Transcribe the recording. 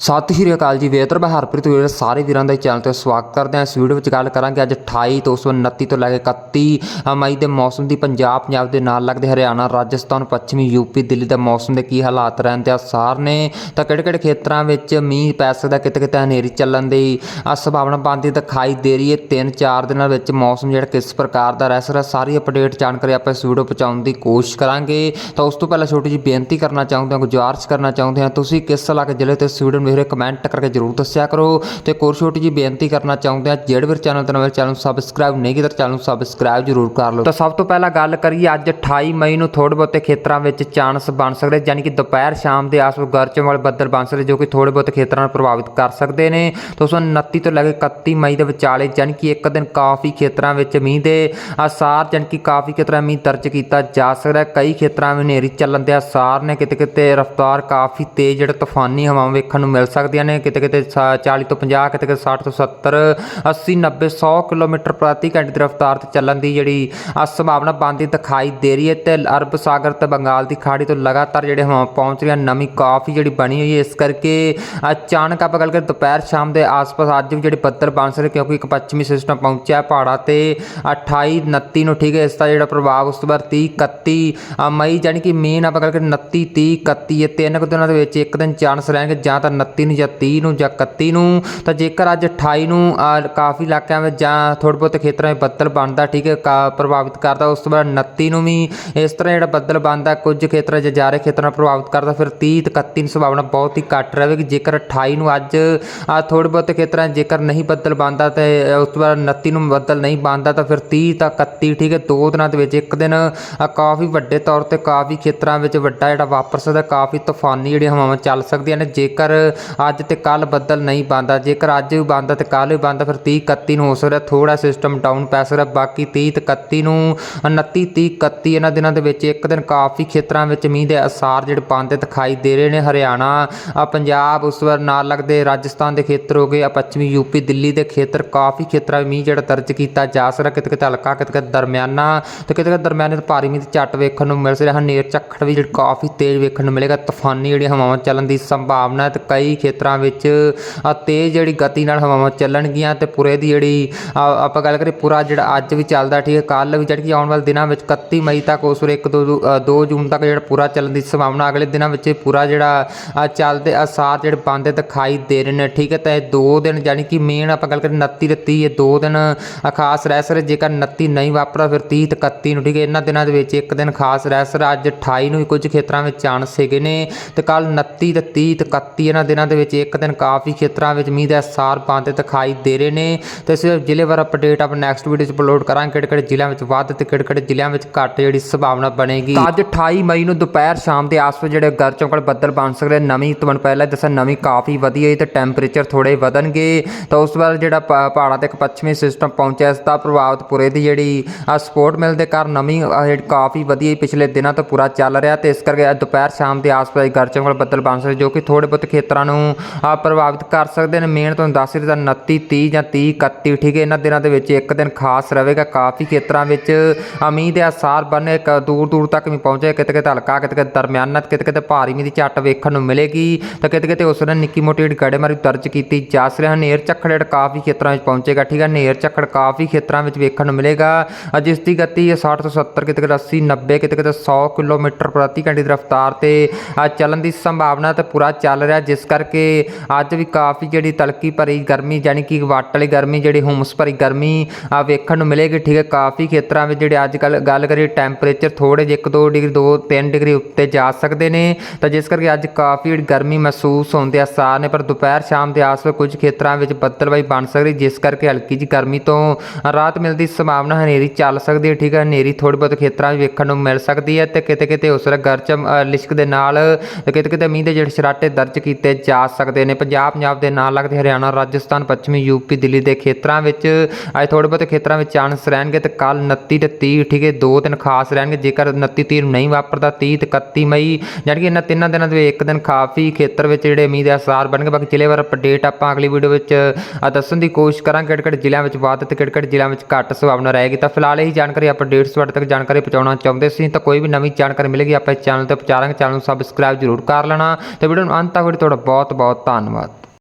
ਸਤਿ ਸ਼੍ਰੀ ਅਕਾਲ ਜੀ, ਵੇਤਰ ਮੈਂ ਹਰਪ੍ਰੀਤ ਵੀਰ, ਸਾਰੇ ਵੀਰਾਂ ਦਾ ਚੈਨਲ ਤੇ ਸਵਾਗਤ ਕਰਦੇ ਹਾਂ। ਇਸ ਵੀਡੀਓ ਵਿੱਚ ਗੱਲ ਕਰਾਂਗੇ ਅੱਜ 28 ਤੋਂ 29 ਤੋਂ ਲੈ ਕੇ 31 ਮਈ ਦੇ ਮੌਸਮ ਦੀ ਪੰਜਾਬ ਪੰਜਾਬ ਦੇ ਨਾਲ ਲੱਗਦੇ ਹਰਿਆਣਾ, ਰਾਜਸਥਾਨ, ਪੱਛਮੀ ਯੂਪੀ ਦਿੱਲੀ ਦਾ ਮੌਸਮ ਦੇ ਕੀ ਹਾਲਾਤ ਰਹਿੰਦੇ ਆ ਸਾਰ ਨੇ। ਤਾਂ ਕਿਹੜੇ ਕਿਹੜੇ ਖੇਤਰਾਂ ਵਿੱਚ ਮੀਂਹ ਪੈ ਸਕਦਾ, ਕਿਤੇ ਕਿਤੇ ਹਨੇਰੀ ਚੱਲਣ ਦੀ ਸੰਭਾਵਨਾ ਬਣਦੀ ਦਿਖਾਈ ਦੇ ਰਹੀ ਹੈ। 3-4 ਦਿਨਾਂ ਵਿੱਚ ਮੌਸਮ ਜਿਹੜਾ ਕਿਸ ਪ੍ਰਕਾਰ ਦਾ ਰਹਿ ਸਕਦਾ, ਸਾਰੀ ਅਪਡੇਟ ਜਾਣਕਾਰੀ ਆਪਾਂ ਇਸ ਵੀਡੀਓ ਪਹੁੰਚਾਉਣ ਦੀ ਕੋਸ਼ਿਸ਼ ਕਰਾਂਗੇ। ਤਾਂ ਉਸ ਤੋਂ ਪਹਿਲਾਂ ਛੋਟੀ ਜਿਹੀ ਬੇਨਤੀ ਕਰਨਾ ਚਾਹੁੰਦੇ ਹਾਂ, ਗੁਜ਼ਾਰਿਸ਼ ਕਰਨਾ ਚਾਹੁੰਦੇ ਹਾਂ, ਤੁਸੀਂ ਕਿਸ ਇਲਾਕੇ, ਜ਼ਿਲ੍ਹੇ ਤੇ ਇਸ ਵੀਡੀਓ ਨੂੰ ਮੇਰੇ ਕਮੈਂਟ ਕਰਕੇ ਜਰੂਰ ਦੱਸਿਆ ਕਰੋ। ਤੇ ਇੱਕ ਛੋਟੀ ਜਿਹੀ ਬੇਨਤੀ ਕਰਨਾ ਚਾਹੁੰਦੇ ਹਾਂ, ਜਿਹੜੇ ਵੀ ਚੈਨਲ ਤੇ ਨਵੇਂ ਚੈਨਲ ਨੂੰ ਸਬਸਕ੍ਰਾਈਬ ਨਹੀਂ ਕੀਤਾ ਚੈਨਲ ਨੂੰ ਸਬਸਕ੍ਰਾਈਬ ਜਰੂਰ ਕਰ ਲਓ। ਤਾਂ ਸਭ ਤੋਂ ਪਹਿਲਾਂ ਗੱਲ ਕਰੀਏ, ਅੱਜ 28 ਮਈ ਨੂੰ ਥੋੜੇ ਬਹੁਤੇ ਖੇਤਰਾਂ ਵਿੱਚ ਚਾਂਸ ਬਣ ਸਕਦੇ, ਯਾਨੀ ਕਿ ਦੁਪਹਿਰ ਸ਼ਾਮ ਦੇ ਆਸ-ਪਾਸ ਗਰਜਣ ਵਾਲੇ ਬੱਦਲ ਬਣ ਸਕਦੇ, ਜੋ ਕਿ ਥੋੜੇ ਬਹੁਤੇ ਖੇਤਰਾਂ ਨੂੰ ਪ੍ਰਭਾਵਿਤ ਕਰ ਸਕਦੇ ਨੇ। ਤਾਂ ਉਸ 29 ਤੋਂ ਲੈ ਕੇ 31 ਮਈ ਦੇ ਵਿਚਾਲੇ, ਯਾਨੀ ਕਿ ਇੱਕ ਦਿਨ ਕਾਫੀ ਖੇਤਰਾਂ ਵਿੱਚ ਮੀਂਹ ਦੇ ਆਸਾਰ ਯਾਨੀ ਕਿ ਕਾਫੀ ਖੇਤਰਾਂ ਮੀਂਹ ਦਰਜ ਕੀਤਾ ਜਾ ਸਕਦਾ ਹੈ। ਕਈ ਖੇਤਰਾਂ ਵਿੱਚ ਹਨੇਰੀ ਚੱਲਣ ਦੇ ਆਸਾਰ ਨੇ ਕਿਤੇ ਕਿਤੇ ਰਫ਼ਤਾਰ ਕਾਫੀ ਤੇਜ਼, ਜਿਹੜਾ ਤੂਫਾਨੀ ਹਵਾਵਾਂ ਵੇਖਣ ਨੂੰ ਮਿਲ ਸਕਦੀਆਂ ਨੇ। ਕਿਤੇ ਕਿਤੇ ਸਾ- 40 ਤੋਂ 50 ਕਿਤੇ ਕਿਤੇ 60 ਤੋਂ 70 80 90 100 ਕਿਲੋਮੀਟਰ ਪ੍ਰਤੀ ਘੰਟੇ ਦੀ ਰਫ਼ਤਾਰ ਤੇ ਚੱਲਣ ਦੀ ਜਿਹੜੀ ਸੰਭਾਵਨਾ ਬਣਦੀ ਦਿਖਾਈ ਦੇ ਰਹੀ ਹੈ ਤੇ ਅਰਬ ਸਾਗਰ ਤੇ ਬੰਗਾਲ ਦੀ ਖਾੜੀ ਤੋਂ ਲਗਾਤਾਰ ਜਿਹੜੇ ਹਵਾ ਪਹੁੰਚ ਰਹੀਆਂ ਨਵੀਂ ਕਾਫੀ ਜਿਹੜੀ ਬਣੀ ਹੋਈ ਹੈ। ਇਸ ਕਰਕੇ ਅਚਾਨਕ ਆਪਾਂ ਗੱਲ ਕਰੀਏ ਦੁਪਹਿਰ ਸ਼ਾਮ ਦੇ ਆਸ-ਪਾਸ ਅੱਜ ਵੀ ਜਿਹੜੇ ਬੱਦਲ ਬਣ ਸਕਦੇ ਕਿਉਂਕਿ ਇੱਕ ਪੱਛਮੀ ਸਿਸਟਮ ਪਹੁੰਚਿਆ ਹੈ ਪਹਾੜਾਂ ਤੇ 28 29 ਨੂੰ ਠੀਕ ਹੈ। ਇਸ ਦਾ ਜਿਹੜਾ ਪ੍ਰਭਾਵ ਉਸ ਤੋਂ ਬਾਅਦ 30 31 ਮਈ ਜਾਨੀ ਕਿ ਮੇਨ ਆਪਾਂ ਗੱਲ ਕਰੀਏ 29 30 31 ਇਹ ਤਿੰਨ ਕੁ ਦਿਨਾਂ ਦੇ ਵਿੱਚ ਇੱਕ ਦਿਨ ਚਾਂਸ ਰਹਿਣਗੇ, ਜਾਂ ਤਾਂ 29 ਨੂੰ ਜਾਂ 30 ਨੂੰ ਜਾਂ 31 ਨੂੰ, ਤਾਂ ਜੇਕਰ ਅੱਜ 28 ਨੂੰ ਕਾਫੀ ਇਲਾਕਿਆਂ ਵਿੱਚ ਜਾਂ ਥੋੜ੍ਹੇ ਬਹੁਤੇ ਖੇਤਰਾਂ ਵਿੱਚ ਬੱਦਲ ਬਣਦਾ, ਠੀਕ ਹੈ, ਕਾ- ਪ੍ਰਭਾਵਿਤ ਕਰਦਾ, ਉਸ ਤੋਂ ਬਾਅਦ 29 ਨੂੰ ਵੀ ਇਸ ਤਰ੍ਹਾਂ ਜਿਹੜਾ ਬੱਦਲ ਬਣਦਾ, ਕੁਝ ਖੇਤਰਾਂ 'ਚ ਜਾਰੇ ਖੇਤਰਾਂ ਨੂੰ ਪ੍ਰਭਾਵਿਤ ਕਰਦਾ, ਫਿਰ 30 ਤੇ 31 ਦੀ ਸੰਭਾਵਨਾ ਬਹੁਤ ਹੀ ਘੱਟ ਰਹੇਗੀ। ਜੇਕਰ 28 ਨੂੰ ਅੱਜ ਆ ਥੋੜ੍ਹੇ ਬਹੁਤੇ ਖੇਤਰਾਂ ਜੇਕਰ ਨਹੀਂ ਬੱਦਲ ਬਣਦਾ ਤੇ ਉਸ ਤੋਂ ਬਾਅਦ 29 ਨੂੰ ਬੱਦਲ ਨਹੀਂ ਬਣਦਾ, ਤਾਂ ਫਿਰ 30 ਤਾਂ 31 ਠੀਕ ਹੈ, ਦੋ ਦਿਨਾਂ ਦੇ ਵਿੱਚ, ਇੱਕ ਦਿਨ ਕਾਫੀ ਵੱਡੇ ਤੌਰ ਤੇ ਕਾਫੀ ਖੇਤਰਾਂ ਵਿੱਚ ਵੱਡਾ ਜਿਹੜਾ ਵਾਪਰ ਸਕਦਾ, ਕਾਫੀ ਤੂਫਾਨੀ ਜਿਹੜੀਆਂ ਹਵਾਵਾਂ ਚੱਲ ਸਕਦੀਆਂ ਨੇ। ਜੇਕਰ ਅੱਜ ਤੇ ਕੱਲ ਬੱਦਲ ਨਹੀਂ ਬਣਦਾ। ਜੇਕਰ ਅੱਜ ਵੀ ਬਣਦਾ ਤੇ ਕੱਲ ਵੀ ਬਣਦਾ, ਫਿਰ 30 31 ਨੂੰ ਹੋ ਸਕਦਾ। ਥੋੜਾ ਸਿਸਟਮ ਡਾਊਨ ਪੈ ਸਕਦਾ, ਬਾਕੀ 30 ਤੇ 31 ਨੂੰ 29 30 31 ਇਹਨਾਂ ਦਿਨਾਂ ਦੇ ਵਿੱਚ ਇੱਕ ਦਿਨ ਕਾਫੀ ਖੇਤਰਾਂ ਵਿੱਚ ਮੀਂਹ ਦੇ ਅਸਾਰ ਜਿਹੜੇ ਪਾਉਂਦੇ ਦਿਖਾਈ ਦੇ ਰਹੇ ਨੇ। ਹਰਿਆਣਾ ਆ ਪੰਜਾਬ ਉਸ ਵਾਰ ਨਾਲ ਲੱਗਦੇ ਰਾਜਸਥਾਨ ਦੇ ਖੇਤਰ ਹੋ ਗਏ ਆ ਪੱਛਮੀ ਯੂਪੀ ਦਿੱਲੀ ਦੇ ਖੇਤਰ ਕਾਫੀ ਖੇਤਰਾਂ ਵਿੱਚ ਮੀਂਹ ਜਿਹੜਾ ਦਰਜ ਕੀਤਾ ਜਾ ਸਕਦਾ। ਕਿਤੇ ਕਿਤੇ ਹਲਕਾ, ਕਿਤੇ ਕਿਤੇ ਦਰਮਿਆਨਾ ਤੇ ਕਿਤੇ ਕਿਤੇ ਦਰਮਿਆਨੇ ਤੋਂ ਭਾਰੀ ਮੀਂਹ ਦੀ ਝੱਟ ਵੇਖਣ ਨੂੰ ਮਿਲ ਰਿਹਾ ਹਨੇਰ ਝੱਖੜ ਵੀ ਜਿਹੜਾ ਕਾਫੀ ਤੇਜ਼ ਵੇਖਣ ਨੂੰ ਮਿਲੇਗਾ। ਤੂਫਾਨੀ ਜਿਹੜੀਆਂ ਹਵਾਵਾਂ ਚੱਲਣ ਦੀ ਸੰਭਾਵਨਾ ਹੈ ਤੇ ਕਈ ਖੇਤਰਾਂ ਵਿੱਚ ਤੇਜ਼ ਜਿਹੜੀ ਗਤੀ ਨਾਲ ਹਵਾਵਾਂ ਚੱਲਣਗੀਆਂ ਤੇ ਪੂਰੇ ਦੀ ਜਿਹੜੀ ਆਪਾਂ ਗੱਲ ਕਰੀਏ ਪੂਰਾ ਜਿਹੜਾ ਅੱਜ ਵੀ ਚੱਲਦਾ ਠੀਕ ਹੈ ਕੱਲ ਵੀ ਜਿਹੜੀ ਕਿ ਆਉਣ ਵਾਲੇ ਦਿਨਾਂ ਵਿੱਚ 31 ਮਈ ਤੱਕ ਉਸ ਵੇਲੇ 1 2 ਜੂਨ ਤੱਕ ਜਿਹੜਾ ਪੂਰਾ ਚੱਲਣ ਦੀ ਸੰਭਾਵਨਾ ਅਗਲੇ ਦਿਨਾਂ ਵਿੱਚ ਪੂਰਾ ਜਿਹੜਾ ਚੱਲਦੇ ਅਸਾਰ ਜਿਹੜੇ ਬੰਦੇ ਦਿਖਾਈ ਦੇ ਰਹੇ ਨੇ ਠੀਕ ਹੈ, ਤਾਂ ਇਹ ਦੋ ਦਿਨ ਯਾਨੀ ਕਿ ਮੇਨ ਆਪਾਂ ਗੱਲ ਕਰੀਏ 29 ਤੇ 30 ਇਹ ਦੋ ਦਿਨ ਖਾਸ ਰਹਿ ਸਕਦੇ ਜੇਕਰ 29 ਨਹੀਂ ਵਾਪਰਾ ਫਿਰ 30 ਤੇ 31 ਨੂੰ ਠੀਕ ਹੈ, ਇਹਨਾਂ ਦਿਨਾਂ ਦੇ ਵਿੱਚ ਇੱਕ ਦਿਨ ਖਾਸ ਰਹਿ ਸਕਦਾ ਅੱਜ 28 ਨੂੰ ਵੀ ਕੁਝ ਖੇਤਰਾਂ ਵਿੱਚ ਚਾਂਸ ਹੈਗੇ ਨੇ ਤੇ ਕੱਲ 29 ਤੇ 30 ਤੇ 31 ਇਹਨਾਂ ਦਿਨਾਂ ਦੇ ਵਿੱਚ ਇੱਕ ਦਿਨ ਕਾਫੀ ਖੇਤਰਾਂ ਵਿੱਚ ਮੀਂਹ ਦੇ ਅਸਾਰ ਬਣਦੇ ਦਿਖਾਈ ਦੇ ਰਹੇ ਨੇ। ਤੇ ਸਿਰਫ ਜ਼ਿਲ੍ਹੇਵਾਰ ਅਪਡੇਟ ਆਪਾਂ ਨੈਕਸਟ ਵੀਡੀਓ 'ਚ ਅਪਲੋਡ ਕਰਾਂਗੇ ਕਿਹੜੇ ਕਿਹੜੇ ਜ਼ਿਲ੍ਹਿਆਂ ਵਿੱਚ ਵੱਧ ਤੇ ਕਿਹੜੇ ਕਿਹੜੇ ਜ਼ਿਲ੍ਹਿਆਂ ਵਿੱਚ ਘੱਟ ਜਿਹੜੀ ਸੰਭਾਵਨਾ ਬਣੇਗੀ। ਅੱਜ 28 ਮਈ ਨੂੰ ਦੁਪਹਿਰ ਸ਼ਾਮ ਦੇ ਆਸ-ਪਾਸ ਜਿਹੜੇ ਗਰਜੋਂ ਚੌਂਕੜ ਬੱਦਲ ਬਣ ਸਕਦੇ ਨਵੀਂ ਤੁਹਾਨੂੰ ਪਹਿਲਾਂ ਹੀ ਦੱਸਿਆ, ਨਵੀਂ ਕਾਫੀ ਵਧੀਆ ਹੈ ਤੇ ਟੈਂਪਰੇਚਰ ਥੋੜੇ ਵਧਣਗੇ। ਤਾਂ ਉਸ ਵਾਰ ਜਿਹੜਾ ਪ- ਪਹਾੜਾਂ ਤੇ ਇੱਕ ਪੱਛਮੀ ਸਿਸਟਮ ਪਹੁੰਚਿਆ, ਇਸ ਦਾ ਪ੍ਰਭਾਵ ਪੂਰੇ ਦੀ ਜਿਹੜੀ ਸਪੋਰਟ ਮਿਲ ਦੇ ਕਾਰਨ ਨਵੀਂ ਕਾਫੀ ਵਧੀਆ ਪਿਛਲੇ ਦਿਨਾਂ ਤੋਂ ਪੂਰਾ ਚੱਲ ਰਿਹਾ ਤੇ ਇਸ ਕਰਕੇ ਅੱਜ ਦੁਪਹਿਰ ਸ਼ਾਮ ਦੇ ਆਸ-ਪਾਸ ਗਰ ਚੌਂਕੜ ਬੱਦਲ ਬਣ ਸਕਦੇ ਜੋ ਕਿ ਥੋੜੇ ਬਹੁਤ ਖੇਤਰਾਂ ਨੂੰ ਆ ਪ੍ਰਭਾਵਿਤ ਕਰ ਸਕਦੇ ਨੇ। ਮੇਨ ਤੁਹਾਨੂੰ ਦੱਸ ਰਿਹਾ 29 30 ਜਾਂ 30 31 ਠੀਕ ਹੈ। ਇਹਨਾਂ ਦਿਨਾਂ ਦੇ ਵਿੱਚ ਇੱਕ ਦਿਨ ਖਾਸ ਰਹੇਗਾ। ਕਾਫੀ ਖੇਤਰਾਂ ਵਿੱਚ ਆ ਮੀਂਹ ਦੇ ਆਸਾਰ ਬਣੇ ਦੂਰ ਦੂਰ ਤੱਕ ਵੀ ਪਹੁੰਚੇ ਕਿਤੇ ਕਿਤੇ ਹਲਕਾ ਕਿਤੇ ਕਿਤੇ ਦਰਮਿਆਨਾ ਕਿਤੇ ਕਿਤੇ ਭਾਰੀ ਮੀਂਹ ਦੀ ਝੱਟ ਵੇਖਣ ਨੂੰ ਮਿਲੇਗੀ ਤਾਂ ਕਿਤੇ ਕਿਤੇ ਉਸ ਨੇ ਨਿੱਕੀ ਮੋਟੀ ਜਿਹੜੀ ਗੜੇਮਾਰੀ ਦਰਜ ਕੀਤੀ ਜਾ ਸਕਦੀ ਹੈ ਝੱਖੜ ਜਿਹੜਾ ਕਾਫੀ ਖੇਤਰਾਂ ਵਿੱਚ ਪਹੁੰਚੇਗਾ, ਠੀਕ ਹੈ। ਨੇਰ ਝੱਖੜ ਕਾਫੀ ਖੇਤਰਾਂ ਵਿੱਚ ਵੇਖਣ ਨੂੰ ਮਿਲੇਗਾ। ਜਿਸ ਦੀ ਗਤੀ ਹੈ 60 ਤੋਂ 70 ਕਿਤੇ ਕਿਤੇ 80 90 ਕਿਤੇ ਕਿਤੇ 100 ਕਿਲੋਮੀਟਰ ਪ੍ਰਤੀ ਘੰਟੇ ਦੀ ਰਫ਼ਤਾਰ ਤੇ ਚੱਲਣ ਦੀ ਸੰਭਾਵਨਾ ਤੇ ਪੂਰਾ ਚੱਲ ਰਿਹਾ, ਜਿਸ ਕਰਕੇ ਅੱਜ ਵੀ ਕਾਫੀ ਜਿਹੜੀ ਤਲਕੀ ਭਰੀ ਗਰਮੀ ਯਾਨੀ ਕਿ ਵੱਟ ਵਾਲੀ ਗਰਮੀ, ਜਿਹੜੀ ਹੁਮਸ ਭਰੀ ਗਰਮੀ, ਆ ਵੇਖਣ ਨੂੰ ਮਿਲੇਗੀ, ਠੀਕ ਹੈ? ਕਾਫੀ ਖੇਤਰਾਂ ਵਿੱਚ ਜਿਹੜੇ ਅੱਜ ਕੱਲ ਗੱਲ ਕਰੀਏ ਟੈਂਪਰੇਚਰ ਥੋੜੇ ਜਿਹੇ 1 2 ਡਿਗਰੀ 2 3 ਡਿਗਰੀ ਉੱਤੇ ਜਾ ਸਕਦੇ ਨੇ। ਤਾਂ ਜਿਸ ਕਰਕੇ ਅੱਜ ਕਾਫੀ ਗਰਮੀ ਮਹਿਸੂਸ ਹੋਣ ਦੇ ਆਸਾਰ ਨੇ, ਪਰ ਦੁਪਹਿਰ, ਸ਼ਾਮ ਦੇ ਆਸ-ਪਾਸ ਕੁਝ ਖੇਤਰਾਂ ਵਿੱਚ ਬੱਦਲਬਾਈ ਬਣ ਸਕਦੀ, ਜਿਸ ਕਰਕੇ ਹਲਕੀ ਜਿਹੀ ਗਰਮੀ ਤੋਂ ਰਾਹਤ ਮਿਲਣ ਦੀ ਸੰਭਾਵਨਾ ਹਨੇਰੀ ਚੱਲ ਸਕਦੀ ਹੈ, ਠੀਕ ਹੈ? ਹਨੇਰੀ ਥੋੜੀ ਬਹੁਤ ਖੇਤਰਾਂ ਵਿੱਚ ਵੇਖਣ ਨੂੰ ਮਿਲ ਸਕਦੀ ਹੈ ਤੇ ਕਿਤੇ ਕਿਤੇ ਉਸ ਵੇਲੇ ਗਰਜਮ ਲਿਸ਼ਕ ਦੇ ਨਾਲ ਕਿਤੇ ਕਿਤੇ ਮੀਂਹ ਦੇ ਜਿਹੜੇ ਸ਼ਰਾਟੇ ਦਰਜ ਕੀਤੇ ਜਾ ਸਕਦੇ ਨੇ। ਪੰਜਾਬ ਪੰਜਾਬ ਦੇ ਨਾਲ ਲੱਗਦੇ ਹਰਿਆਣਾ, ਰਾਜਸਥਾਨ, ਪੱਛਮੀ ਯੂਪੀ ਦਿੱਲੀ ਦੇ ਖੇਤਰਾਂ ਵਿੱਚ ਅੱਜ ਥੋੜੇ ਬਹੁਤੇ ਖੇਤਰਾਂ ਵਿੱਚ ਚਾਂਸ ਰਹਿਣਗੇ ਤੇ ਕੱਲ 29 ਤੇ 30 ਠੀਕ ਹੈ, ਦੋ ਦਿਨ ਖਾਸ ਰਹਿਣਗੇ। ਜੇਕਰ 29 30 ਨੂੰ ਨਹੀਂ ਵਾਪਰਦਾ 30 ਤੇ 31 ਮਈ, ਜਾਣੀ ਕਿ ਇਹਨਾਂ ਤਿੰਨਾਂ ਦਿਨਾਂ ਦੇ ਇੱਕ ਦਿਨ ਕਾਫੀ ਖੇਤਰ ਵਿੱਚ ਜਿਹੜੇ ਮੀਂਹ ਦੇ ਅਸਾਰ ਬਣਨਗੇ। ਬਾਕੀ ਜ਼ਿਲ੍ਹੇਵਾਰ ਅਪਡੇਟ ਆਪਾਂ ਅਗਲੀ ਵੀਡੀਓ ਵਿੱਚ ਦੱਸਣ ਦੀ ਕੋਸ਼ਿਸ਼ ਕਰਾਂਗੇ। ਕਿਹੜੇ ਕਿਹੜੇ ਜ਼ਿਲ੍ਹਿਆਂ ਵਿੱਚ ਵੱਧ ਤੇ ਕਿਹੜੇ ਕਿਹੜੇ ਜ਼ਿਲ੍ਹਿਆਂ ਵਿੱਚ ਘੱਟ ਸੰਭਾਵਨਾ ਰਹੇਗੀ। ਤਾਂ ਫਿਲਹਾਲ ਇਹੀ ਜਾਣਕਾਰੀ ਅਪਡੇਟਸ ਤੁਹਾਡੇ ਤੱਕ ਜਾਣਕਾਰੀ ਪਹੁੰਚਾਉਣਾ ਚਾਹੁੰਦੇ ਸੀ। ਤਾਂ ਕੋਈ ਵੀ ਨਵੀਂ ਜਾਣਕਾਰੀ ਮਿਲੇਗੀ, ਆਪਾਂ ਇਸ ਚੈਨਲ ਤੇ ਪਹੁੰਚਾਵਾਂਗੇ ਚੈਨਲ ਨੂੰ ਸਬਸਕ੍ਰਾਈਬ ਜ਼ਰੂਰ ਕਰ ਲੈਣਾ। ਤੇ ਵੀਡੀਓ ਨੂੰ ਅੰਤ ਤੱਕ ਤੁਹਾਡਾ ਬਹੁਤ ਬਹੁਤ ਧੰਨਵਾਦ।